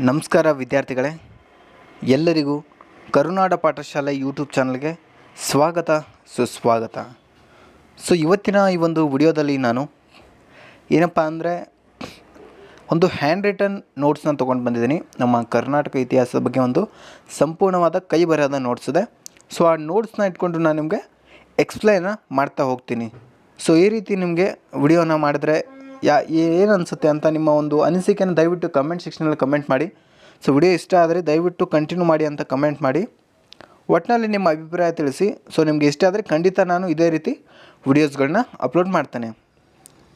ನಮಸ್ಕಾರ ವಿದ್ಯಾರ್ಥಿಗಳೇ. ಎಲ್ಲರಿಗೂ ಕರುನಾಡ ಪಾಠಶಾಲೆ ಯೂಟ್ಯೂಬ್ ಚಾನಲ್ಗೆ ಸ್ವಾಗತ, ಸುಸ್ವಾಗತ. ಸೊ, ಇವತ್ತಿನ ಈ ಒಂದು ವಿಡಿಯೋದಲ್ಲಿ ನಾನು ಏನಪ್ಪ ಅಂದರೆ ಒಂದು ಹ್ಯಾಂಡ್ ರಿಟನ್ ನೋಟ್ಸ್ನ ತೊಗೊಂಡು ಬಂದಿದ್ದೀನಿ. ನಮ್ಮ ಕರ್ನಾಟಕ ಇತಿಹಾಸದ ಬಗ್ಗೆ ಒಂದು ಸಂಪೂರ್ಣವಾದ ಕೈ ಬರಹದ ನೋಟ್ಸ್ ಇದೆ. ಸೊ, ಆ ನೋಟ್ಸ್ನ ಇಟ್ಕೊಂಡು ನಾನು ನಿಮಗೆ ಎಕ್ಸ್ಪ್ಲೈನ ಮಾಡ್ತಾ ಹೋಗ್ತೀನಿ. ಸೊ, ಈ ರೀತಿ ನಿಮಗೆ ವಿಡಿಯೋನ ಮಾಡಿದ್ರೆ ಯಾ, ಏನು ಅನಿಸುತ್ತೆ ಅಂತ ನಿಮ್ಮ ಒಂದು ಅನಿಸಿಕೆಯನ್ನು ದಯವಿಟ್ಟು ಕಮೆಂಟ್ ಸೆಕ್ಷನಲ್ಲಿ ಕಮೆಂಟ್ ಮಾಡಿ. ಸೊ ವಿಡಿಯೋ ಇಷ್ಟ ಆದರೆ ದಯವಿಟ್ಟು ಕಂಟಿನ್ಯೂ ಮಾಡಿ ಅಂತ ಕಮೆಂಟ್ ಮಾಡಿ. ಒಟ್ಟಿನಲ್ಲಿ ನಿಮ್ಮ ಅಭಿಪ್ರಾಯ ತಿಳಿಸಿ. ಸೊ ನಿಮಗೆ ಇಷ್ಟ ಆದರೆ ಖಂಡಿತ ನಾನು ಇದೇ ರೀತಿ ವಿಡಿಯೋಸ್ಗಳನ್ನ ಅಪ್ಲೋಡ್ ಮಾಡ್ತೇನೆ.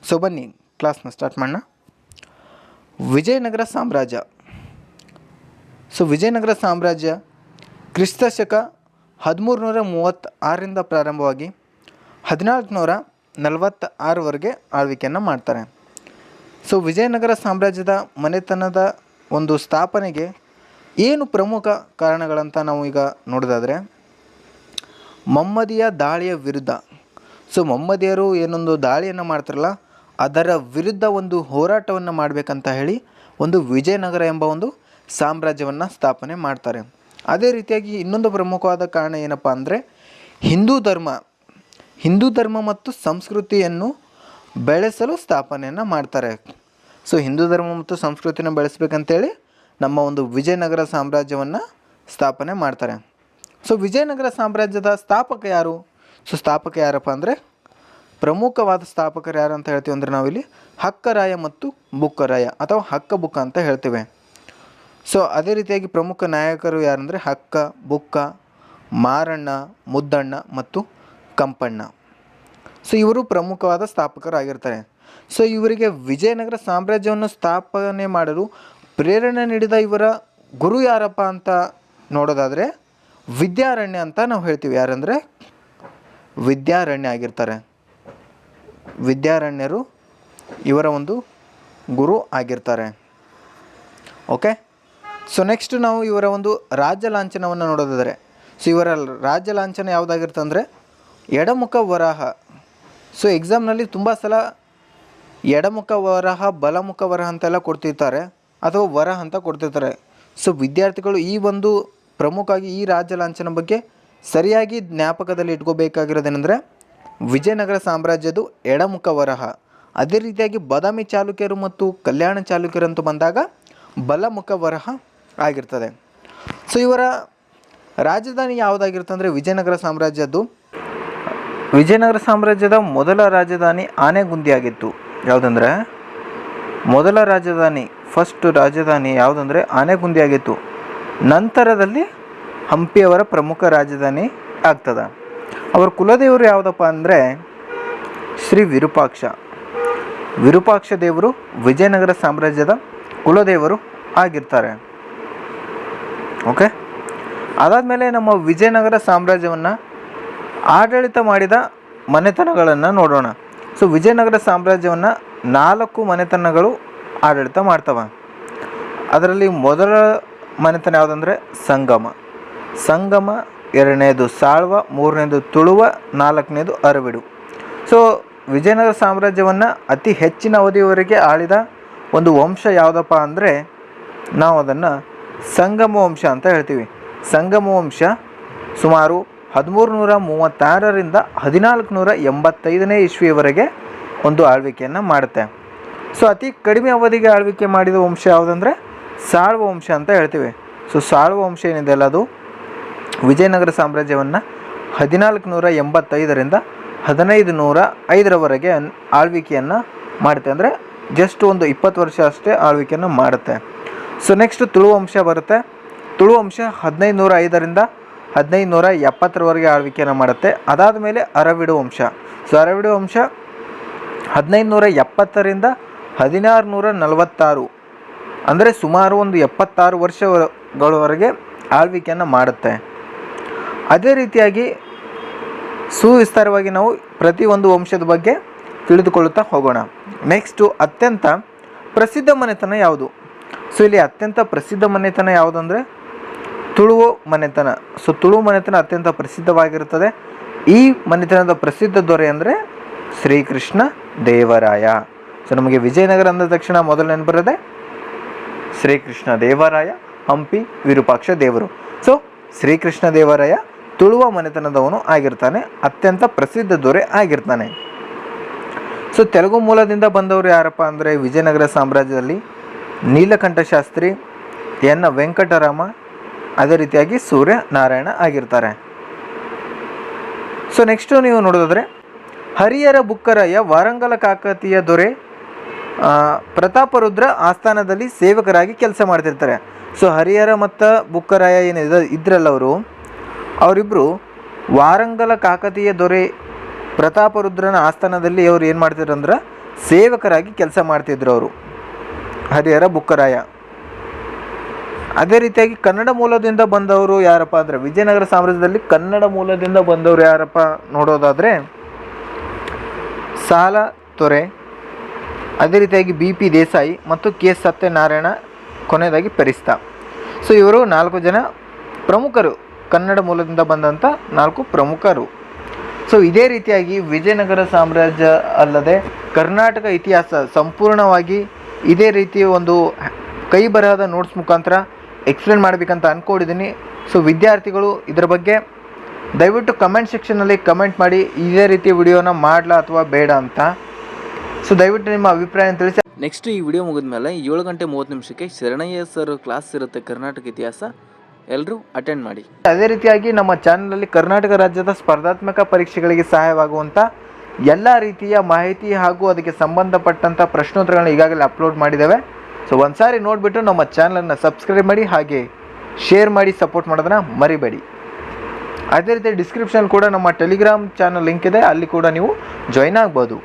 ಸೊ ಬನ್ನಿ ಕ್ಲಾಸ್ನ ಸ್ಟಾರ್ಟ್ ಮಾಡೋಣ. ವಿಜಯನಗರ ಸಾಮ್ರಾಜ್ಯ. ಸೊ ವಿಜಯನಗರ ಸಾಮ್ರಾಜ್ಯ ಕ್ರಿಸ್ತ ಶಕ ಹದಿಮೂರು ನೂರ ಮೂವತ್ತಾರರಿಂದ ಪ್ರಾರಂಭವಾಗಿ ಹದಿನಾಲ್ಕು ನೂರ ನಲವತ್ತ ಆರವರೆಗೆ ಆಳ್ವಿಕೆಯನ್ನು ಮಾಡ್ತಾರೆ. ಸೊ ವಿಜಯನಗರ ಸಾಮ್ರಾಜ್ಯದ ಮನೆತನದ ಒಂದು ಸ್ಥಾಪನೆಗೆ ಏನು ಪ್ರಮುಖ ಕಾರಣಗಳಂತ ನಾವು ಈಗ ನೋಡೋದಾದರೆ ಮಮ್ಮದಿಯ ದಾಳಿಯ ವಿರುದ್ಧ. ಸೊ ಮಮ್ಮದಿಯರು ಏನೊಂದು ದಾಳಿಯನ್ನು ಮಾಡ್ತಾರಲ್ಲ, ಅದರ ವಿರುದ್ಧ ಒಂದು ಹೋರಾಟವನ್ನು ಮಾಡಬೇಕಂತ ಹೇಳಿ ಒಂದು ವಿಜಯನಗರ ಎಂಬ ಒಂದು ಸಾಮ್ರಾಜ್ಯವನ್ನು ಸ್ಥಾಪನೆ ಮಾಡ್ತಾರೆ. ಅದೇ ರೀತಿಯಾಗಿ ಇನ್ನೊಂದು ಪ್ರಮುಖವಾದ ಕಾರಣ ಏನಪ್ಪ ಅಂದರೆ ಹಿಂದೂ ಧರ್ಮ. ಹಿಂದೂ ಧರ್ಮ ಮತ್ತು ಸಂಸ್ಕೃತಿಯನ್ನು ಬೆಳೆಸಲು ಸ್ಥಾಪನೆಯನ್ನು ಮಾಡ್ತಾರೆ. ಸೊ ಹಿಂದೂ ಧರ್ಮ ಮತ್ತು ಸಂಸ್ಕೃತಿನ ಬೆಳೆಸ್ಬೇಕಂತೇಳಿ ನಮ್ಮ ಒಂದು ವಿಜಯನಗರ ಸಾಮ್ರಾಜ್ಯವನ್ನು ಸ್ಥಾಪನೆ ಮಾಡ್ತಾರೆ. ಸೊ ವಿಜಯನಗರ ಸಾಮ್ರಾಜ್ಯದ ಸ್ಥಾಪಕ ಯಾರು? ಸೊ ಸ್ಥಾಪಕ ಯಾರಪ್ಪ ಅಂದರೆ ಪ್ರಮುಖವಾದ ಸ್ಥಾಪಕರು ಯಾರು ಅಂತ ಹೇಳ್ತೀವಿ ಅಂದರೆ ನಾವಿಲ್ಲಿ ಹಕ್ಕರಾಯ ಮತ್ತು ಬುಕ್ಕರಾಯ ಅಥವಾ ಹಕ್ಕ ಬುಕ್ಕ ಅಂತ ಹೇಳ್ತೇವೆ. ಸೊ ಅದೇ ರೀತಿಯಾಗಿ ಪ್ರಮುಖ ನಾಯಕರು ಯಾರಂದರೆ ಹಕ್ಕ, ಬುಕ್ಕ, ಮಾರಣ್ಣ, ಮುದ್ದಣ್ಣ ಮತ್ತು ಕಂಪಣ್ಣ. ಸೊ ಇವರು ಪ್ರಮುಖವಾದ ಸ್ಥಾಪಕರಾಗಿರ್ತಾರೆ. ಸೊ ಇವರಿಗೆ ವಿಜಯನಗರ ಸಾಮ್ರಾಜ್ಯವನ್ನು ಸ್ಥಾಪನೆ ಮಾಡಲು ಪ್ರೇರಣೆ ನೀಡಿದ ಇವರ ಗುರು ಯಾರಪ್ಪ ಅಂತ ನೋಡೋದಾದರೆ ವಿದ್ಯಾರಣ್ಯ ಅಂತ ನಾವು ಹೇಳ್ತೀವಿ. ಯಾರಂದರೆ? ವಿದ್ಯಾರಣ್ಯ ಆಗಿರ್ತಾರೆ. ವಿದ್ಯಾರಣ್ಯರು ಇವರ ಒಂದು ಗುರು ಆಗಿರ್ತಾರೆ. ಓಕೆ ಸೊ ನೆಕ್ಸ್ಟ್ ನಾವು ಇವರ ಒಂದು ರಾಜ್ಯ ಲಾಂಛನವನ್ನು ನೋಡೋದಾದರೆ. ಸೊ ಇವರ ರಾಜ್ಯ ಲಾಂಛನ ಯಾವುದಾಗಿರ್ತಂದರೆ ಎಡಮುಖ ವರಾಹ ಸೊ ಎಕ್ಸಾಮ್ನಲ್ಲಿ ತುಂಬ ಸಲ ಎಡಮುಖ ವರಹ, ಬಲಮುಖ ವರಹ ಅಂತೆಲ್ಲ ಕೊಡ್ತಿರ್ತಾರೆ, ಅಥವಾ ವರಹ ಅಂತ ಕೊಡ್ತಿರ್ತಾರೆ. ಸೊ ವಿದ್ಯಾರ್ಥಿಗಳು ಈ ಒಂದು ಪ್ರಮುಖವಾಗಿ ಈ ರಾಜ್ಯ ಲಾಂಛನ ಬಗ್ಗೆ ಸರಿಯಾಗಿ ಜ್ಞಾಪಕದಲ್ಲಿ ಇಟ್ಕೋಬೇಕಾಗಿರೋದೇನೆಂದರೆ ವಿಜಯನಗರ ಸಾಮ್ರಾಜ್ಯದ್ದು ಎಡಮುಖ ವರಹ. ಅದೇ ರೀತಿಯಾಗಿ ಬಾದಾಮಿ ಚಾಲುಕ್ಯರು ಮತ್ತು ಕಲ್ಯಾಣ ಚಾಲುಕ್ಯರು ಅಂತ ಬಂದಾಗ ಬಲಮುಖ ವರಹ ಆಗಿರ್ತದೆ. ಸೊ ಇವರ ರಾಜಧಾನಿ ಯಾವುದಾಗಿರುತ್ತೆ ಅಂದರೆ ವಿಜಯನಗರ ಸಾಮ್ರಾಜ್ಯದ್ದು ವಿಜಯನಗರ ಸಾಮ್ರಾಜ್ಯದ ಮೊದಲ ರಾಜಧಾನಿ ಆನೆಗುಂದಿಯಾಗಿತ್ತು. ಯಾವುದಂದರೆ? ಮೊದಲ ರಾಜಧಾನಿ ಫಸ್ಟ್ ರಾಜಧಾನಿ ಯಾವುದಂದರೆ? ಆನೆಗುಂದಿಯಾಗಿತ್ತು. ನಂತರದಲ್ಲಿ ಹಂಪಿಯವರ ಪ್ರಮುಖ ರಾಜಧಾನಿ ಆಗ್ತದೆ. ಅವರ ಕುಲದೇವರು ಯಾವುದಪ್ಪ ಅಂದರೆ ಶ್ರೀ ವಿರೂಪಾಕ್ಷ. ವಿರೂಪಾಕ್ಷ ದೇವರು ವಿಜಯನಗರ ಸಾಮ್ರಾಜ್ಯದ ಕುಲದೇವರು ಆಗಿರ್ತಾರೆ. ಓಕೆ ಅದಾದಮೇಲೆ ನಮ್ಮ ವಿಜಯನಗರ ಸಾಮ್ರಾಜ್ಯವನ್ನು ಆಡಳಿತ ಮಾಡಿದ ಮನೆತನಗಳನ್ನು ನೋಡೋಣ. ಸೊ, ವಿಜಯನಗರ ಸಾಮ್ರಾಜ್ಯವನ್ನು ನಾಲ್ಕು ಮನೆತನಗಳು ಆಡಳಿತ ಮಾಡ್ತವೆ. ಅದರಲ್ಲಿ ಮೊದಲ ಮನೆತನ ಯಾವುದಂದರೆ ಸಂಗಮ. ಸಂಗಮ, ಎರಡನೇದು ಸಾಳ್ವ, ಮೂರನೇದು ತುಳುವ, ನಾಲ್ಕನೇದು ಅರವಿಡು. ಸೊ, ವಿಜಯನಗರ ಸಾಮ್ರಾಜ್ಯವನ್ನು ಅತಿ ಹೆಚ್ಚಿನ ಅವಧಿಯವರೆಗೆ ಆಳಿದ ಒಂದು ವಂಶ ಯಾವುದಪ್ಪ ಅಂದರೆ ನಾವು ಅದನ್ನು ಸಂಗಮ ವಂಶ ಅಂತ ಹೇಳ್ತೀವಿ. ಸಂಗಮ ವಂಶ ಸುಮಾರು ಹದಿಮೂರು ನೂರ ಮೂವತ್ತಾರರಿಂದ ಹದಿನಾಲ್ಕು ನೂರ ಎಂಬತ್ತೈದನೇ ಇಸ್ವಿಯವರೆಗೆ ಒಂದು ಆಳ್ವಿಕೆಯನ್ನು ಮಾಡುತ್ತೆ. ಸೊ ಅತಿ ಕಡಿಮೆ ಅವಧಿಗೆ ಆಳ್ವಿಕೆ ಮಾಡಿದ ವಂಶ ಯಾವುದಂದರೆ ಸಾಳ್ವ ವಂಶ ಅಂತ ಹೇಳ್ತೀವಿ. ಸೊ ಸಾಳ್ವ ವಂಶ ಏನಿದೆ ಅಲ್ಲ ಅದು? ವಿಜಯನಗರ ಸಾಮ್ರಾಜ್ಯವನ್ನು ಹದಿನಾಲ್ಕು ನೂರ ಎಂಬತ್ತೈದರಿಂದ ಹದಿನೈದು ನೂರ ಐದರವರೆಗೆ ಆಳ್ವಿಕೆಯನ್ನು ಮಾಡುತ್ತೆ. ಅಂದರೆ ಜಸ್ಟ್ ಒಂದು ಇಪ್ಪತ್ತು ವರ್ಷ ಅಷ್ಟೇ ಆಳ್ವಿಕೆಯನ್ನು ಮಾಡುತ್ತೆ. ಸೊ ನೆಕ್ಸ್ಟ್ ತುಳು ವಂಶ ಬರುತ್ತೆ. ತುಳು ವಂಶ ಹದಿನೈದು ನೂರ ಐದರಿಂದ ಹದಿನೈದು ನೂರ ಎಪ್ಪತ್ತರವರೆಗೆ ಆಳ್ವಿಕೆಯನ್ನು ಮಾಡುತ್ತೆ. ಅದಾದ ಮೇಲೆ ಅರವಿಡು ವಂಶ. ಸೊ ಅರವಿಡು ವಂಶ ಹದಿನೈದು ನೂರ ಎಪ್ಪತ್ತರಿಂದ ಹದಿನಾರು ನೂರ ನಲವತ್ತಾರು ಅಂದರೆ ಸುಮಾರು ಒಂದು ಎಪ್ಪತ್ತಾರು ವರ್ಷಗಳವರೆಗೆ ಆಳ್ವಿಕೆಯನ್ನು ಮಾಡುತ್ತೆ. ಅದೇ ರೀತಿಯಾಗಿ ಸುವಿಸ್ತಾರವಾಗಿ ನಾವು ಪ್ರತಿ ಒಂದು ವಂಶದ ಬಗ್ಗೆ ತಿಳಿದುಕೊಳ್ಳುತ್ತಾ ಹೋಗೋಣ. ನೆಕ್ಸ್ಟು ಅತ್ಯಂತ ಪ್ರಸಿದ್ಧ ಮನೆತನ ಯಾವುದು? ಸೊ ಇಲ್ಲಿ ಅತ್ಯಂತ ಪ್ರಸಿದ್ಧ ಮನೆತನ ಯಾವುದಂದರೆ ತುಳುವು ಮನೆತನ. ಸೊ ತುಳು ಮನೆತನ ಅತ್ಯಂತ ಪ್ರಸಿದ್ಧವಾಗಿರುತ್ತದೆ. ಈ ಮನೆತನದ ಪ್ರಸಿದ್ಧ ದೊರೆ ಅಂದರೆ ಶ್ರೀಕೃಷ್ಣ ದೇವರಾಯ. ಸೊ ನಮಗೆ ವಿಜಯನಗರ ಅಂದ ತಕ್ಷಣ ಮೊದಲು ನೆನಪಿರೋದೆ ಶ್ರೀಕೃಷ್ಣ ದೇವರಾಯ, ಹಂಪಿ, ವಿರೂಪಾಕ್ಷ ದೇವರು. ಸೊ ಶ್ರೀಕೃಷ್ಣ ದೇವರಾಯ ತುಳುವ ಮನೆತನದವನು ಆಗಿರ್ತಾನೆ. ಅತ್ಯಂತ ಪ್ರಸಿದ್ಧ ದೊರೆ ಆಗಿರ್ತಾನೆ. ಸೊ ತೆಲುಗು ಮೂಲದಿಂದ ಬಂದವರು ಯಾರಪ್ಪ ಅಂದರೆ ವಿಜಯನಗರ ಸಾಮ್ರಾಜ್ಯದಲ್ಲಿ ನೀಲಕಂಠ ಶಾಸ್ತ್ರಿ ಎನ್ ವೆಂಕಟರಾಮ ಅದೇ ರೀತಿಯಾಗಿ ಸೂರ್ಯ ನಾರಾಯಣ ಆಗಿರ್ತಾರೆ. ಸೊ ನೆಕ್ಸ್ಟು ನೀವು ನೋಡೋದಾದ್ರೆ, ಹರಿಹರ ಬುಕ್ಕರಯ್ಯ ವಾರಂಗಲ ಕಾಕತಿಯ ದೊರೆ ಪ್ರತಾಪರುದ್ರ ಆಸ್ಥಾನದಲ್ಲಿ ಸೇವಕರಾಗಿ ಕೆಲಸ ಮಾಡ್ತಿರ್ತಾರೆ. ಸೊ ಹರಿಹರ ಮತ್ತು ಬುಕ್ಕರಾಯ ಏನಿದೆ ಇದ್ರಲ್ಲ ಅವರು ಅವರಿಬ್ಬರು ವಾರಂಗಲ ಕಾಕತಿಯ ದೊರೆ ಪ್ರತಾಪರುದ್ರನ ಆಸ್ಥಾನದಲ್ಲಿ ಅವ್ರು ಏನು ಮಾಡ್ತಿದ್ರು ಅಂದ್ರೆ ಸೇವಕರಾಗಿ ಕೆಲಸ ಮಾಡ್ತಿದ್ರು ಅವರು, ಹರಿಹರ ಬುಕ್ಕರಾಯ ಅದೇ ರೀತಿಯಾಗಿ ಕನ್ನಡ ಮೂಲದಿಂದ ಬಂದವರು ಯಾರಪ್ಪ ಅಂದರೆ ವಿಜಯನಗರ ಸಾಮ್ರಾಜ್ಯದಲ್ಲಿ ಕನ್ನಡ ಮೂಲದಿಂದ ಬಂದವರು ಯಾರಪ್ಪ ನೋಡೋದಾದರೆ ಸಾಲ ತೊರೆ, ಅದೇ ರೀತಿಯಾಗಿ ಬಿ ಪಿ ದೇಸಾಯಿ ಮತ್ತು ಕೆ ಸತ್ಯನಾರಾಯಣ ಕೊನೆಯದಾಗಿ ಪರಿಸ್ತ. ಸೊ ಇವರು ನಾಲ್ಕು ಜನ ಪ್ರಮುಖರು, ಕನ್ನಡ ಮೂಲದಿಂದ ಬಂದಂಥ ನಾಲ್ಕು ಪ್ರಮುಖರು. ಸೊ ಇದೇ ರೀತಿಯಾಗಿ ವಿಜಯನಗರ ಸಾಮ್ರಾಜ್ಯ ಅಲ್ಲದೆ ಕರ್ನಾಟಕ ಇತಿಹಾಸ ಸಂಪೂರ್ಣವಾಗಿ ಇದೇ ರೀತಿ ಒಂದು ಕೈ ಬರಹದ ನೋಟ್ಸ್ ಮುಖಾಂತರ ಎಕ್ಸ್ಪ್ಲೇನ್ ಮಾಡಬೇಕಂತ ಅಂದ್ಕೊಂಡಿದ್ದೀನಿ ಸೊ ವಿದ್ಯಾರ್ಥಿಗಳು ಇದರ ಬಗ್ಗೆ ದಯವಿಟ್ಟು ಕಮೆಂಟ್ ಸೆಕ್ಷನಲ್ಲಿ ಕಮೆಂಟ್ ಮಾಡಿ ಇದೇ ರೀತಿ ವಿಡಿಯೋನ ಮಾಡಲಾ ಅಥವಾ ಬೇಡ ಅಂತ. ಸೊ ದಯವಿಟ್ಟು ನಿಮ್ಮ ಅಭಿಪ್ರಾಯ ತಿಳಿಸಿ. ನೆಕ್ಸ್ಟ್ ಈ ವಿಡಿಯೋ ಮುಗಿದ ಮೇಲೆ ಏಳು ಗಂಟೆ ಮೂವತ್ತು ನಿಮಿಷಕ್ಕೆ ಶರಣಯ್ಯ ಸರ್ ಕ್ಲಾಸ್ ಇರುತ್ತೆ ಕರ್ನಾಟಕ ಇತಿಹಾಸ. ಎಲ್ಲರೂ ಅಟೆಂಡ್ ಮಾಡಿ. ಅದೇ ರೀತಿಯಾಗಿ ನಮ್ಮ ಚಾನಲಲ್ಲಿ ಕರ್ನಾಟಕ ರಾಜ್ಯದ ಸ್ಪರ್ಧಾತ್ಮಕ ಪರೀಕ್ಷೆಗಳಿಗೆ ಸಹಾಯವಾಗುವಂಥ ಎಲ್ಲ ರೀತಿಯ ಮಾಹಿತಿ ಹಾಗೂ ಅದಕ್ಕೆ ಸಂಬಂಧಪಟ್ಟಂಥ ಪ್ರಶ್ನೋತ್ತರಗಳನ್ನ ಈಗಾಗಲೇ ಅಪ್ಲೋಡ್ ಮಾಡಿದ್ದೇವೆ. ಸೊ ಒಂದ್ಸಾರಿ ನೋಡಿಬಿಟ್ಟು ನಮ್ಮ ಚಾನಲನ್ನು ಸಬ್ಸ್ಕ್ರೈಬ್ ಮಾಡಿ ಹಾಗೆ ಶೇರ್ ಮಾಡಿ ಸಪೋರ್ಟ್ ಮಾಡೋದನ್ನ ಮರಿಬೇಡಿ. ಅದೇ ರೀತಿ ಡಿಸ್ಕ್ರಿಪ್ಷನ್ ಕೂಡ ನಮ್ಮ ಟೆಲಿಗ್ರಾಮ್ ಚಾನಲ್ ಲಿಂಕ್ ಇದೆ, ಅಲ್ಲಿ ಕೂಡ ನೀವು ಜಾಯ್ನ್ ಆಗ್ಬೋದು.